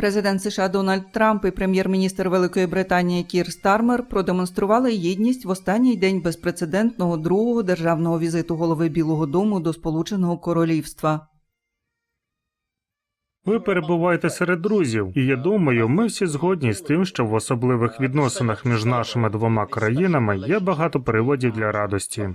Президент США Дональд Трамп і прем'єр-міністр Великої Британії Кір Стармер продемонстрували єдність в останній день безпрецедентного другого державного візиту голови Білого Дому до Сполученого Королівства. Ви перебуваєте серед друзів, і я думаю, ми всі згодні з тим, що в особливих відносинах між нашими двома країнами є багато приводів для радості.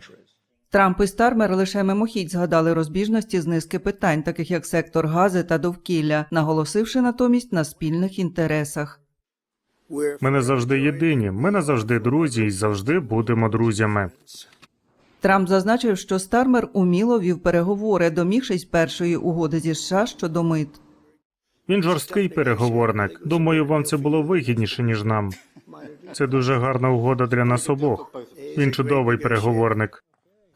Трамп і Стармер лише мимохідь згадали розбіжності з низки питань, таких як сектор гази та довкілля, наголосивши натомість на спільних інтересах. Ми не завжди єдині, ми не завжди друзі і завжди будемо друзями. Трамп зазначив, що Стармер уміло вів переговори, домігшись першої угоди зі США щодо мит. Він жорсткий переговорник. Думаю, вам це було вигідніше, ніж нам. Це дуже гарна угода для нас обох. Він чудовий переговорник.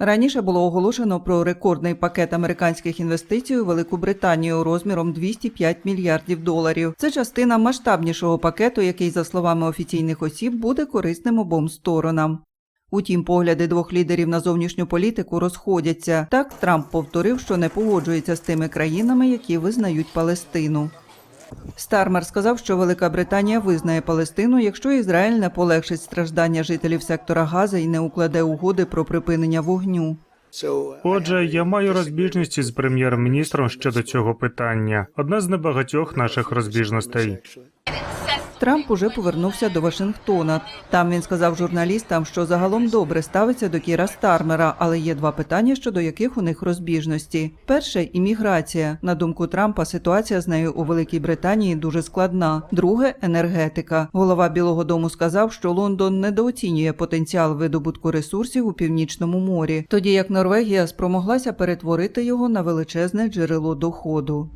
Раніше було оголошено про рекордний пакет американських інвестицій у Велику Британію розміром 205 мільярдів доларів. Це частина масштабнішого пакету, який, за словами офіційних осіб, буде корисним обом сторонам. Утім, погляди двох лідерів на зовнішню політику розходяться. Так Трамп повторив, що не погоджується з тими країнами, які визнають Палестину. Стармер сказав, що Велика Британія визнає Палестину, якщо Ізраїль не полегшить страждання жителів сектора Газа і не укладе угоди про припинення вогню. Отже, я маю розбіжності з прем'єр-міністром щодо цього питання. Одна з небагатьох наших розбіжностей. Трамп уже повернувся до Вашингтона. Там він сказав журналістам, що загалом добре ставиться до Кіра Стармера, але є два питання, щодо яких у них розбіжності. Перше імміграція. На думку Трампа, ситуація з нею у Великій Британії дуже складна. Друге енергетика. Голова Білого Дому сказав, що Лондон недооцінює потенціал видобутку ресурсів у північному морі, тоді як Норвегія спромоглася перетворити його на величезне джерело доходу.